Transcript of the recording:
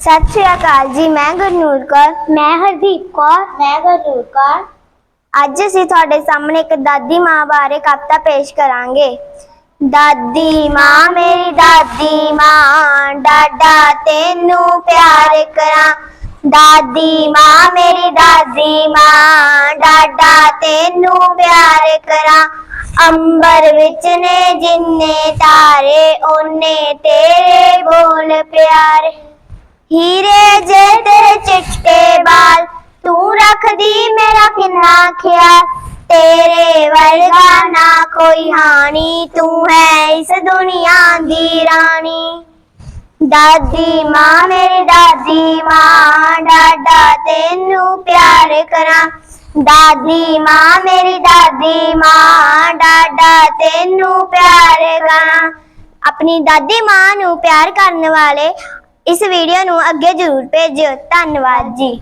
ਸਤਿ ਸ਼੍ਰੀ ਅਕਾਲ ਜੀ ਮੈਂ ਗੁਰਨੂਰ ਕੌਰ। ਮੈਂ ਹਰਦੀਪ ਕੌਰ। ਮੈਂ ਗੁਰਨੂਰ ਕੌਰ। ਅੱਜ ਅਸੀਂ ਤੁਹਾਡੇ ਸਾਹਮਣੇ ਇੱਕ ਦਾਦੀ ਮਾਂ ਬਾਰੇ ਕਵਿਤਾ ਪੇਸ਼ ਕਰਾਂਗੇ। ਦਾਦੀ ਮਾਂ ਮੇਰੀ ਦਾਦੀ ਮਾਂ ਡਾਡਾ ਤੈਨੂੰ ਪਿਆਰ ਕਰਾਂ। ਦਾਦੀ ਮਾਂ ਮੇਰੀ ਦਾਦੀ ਮਾਂ ਡਾਡਾ ਤੈਨੂੰ ਪਿਆਰ ਕਰਾਂ। ਅੰਬਰ ਵਿੱਚ ਨੇ ਜਿੰਨੇ ਤਾਰੇ ਓਨੇ ਤੇਰੇ ਬੋਲ ਪਿਆਰੇ। ਹੀਰੇ ਜੇ ਤੇਰੇ ਚਿੱਟੇ ਬਾਲ, ਤੂੰ ਰੱਖਦੀ ਮੇਰਾ ਕਿੰਨਾ ਖਿਆਲ। ਤੇਰੇ ਵਰਗਾ ਨਾ ਕੋਈ ਹਾਨੀ ਤੂੰ ਹੈ ਇਸ ਦੁਨੀਆ ਦੀ ਰਾਣੀ। ਦਾਦੀ ਮਾਂ, ਮੇਰੀ ਦਾਦੀ ਮਾਂ, ਡਾਡਾ ਤੈਨੂੰ ਪਿਆਰ ਕਰਾਂ। ਦਾਦੀ ਮਾਂ, ਮੇਰੀ ਦਾਦੀ ਮਾਂ, ਡਾਡਾ ਤੈਨੂੰ ਪਿਆਰ ਕਰਾਂ। ਆਪਣੀ ਦਾਦੀ ਮਾਂ ਨੂੰ ਪਿਆਰ ਕਰਨ ਵਾਲੇ ਇਸ ਵੀਡੀਓ ਨੂੰ ਅੱਗੇ ਜ਼ਰੂਰ ਭੇਜਿਓ। ਧੰਨਵਾਦ ਜੀ।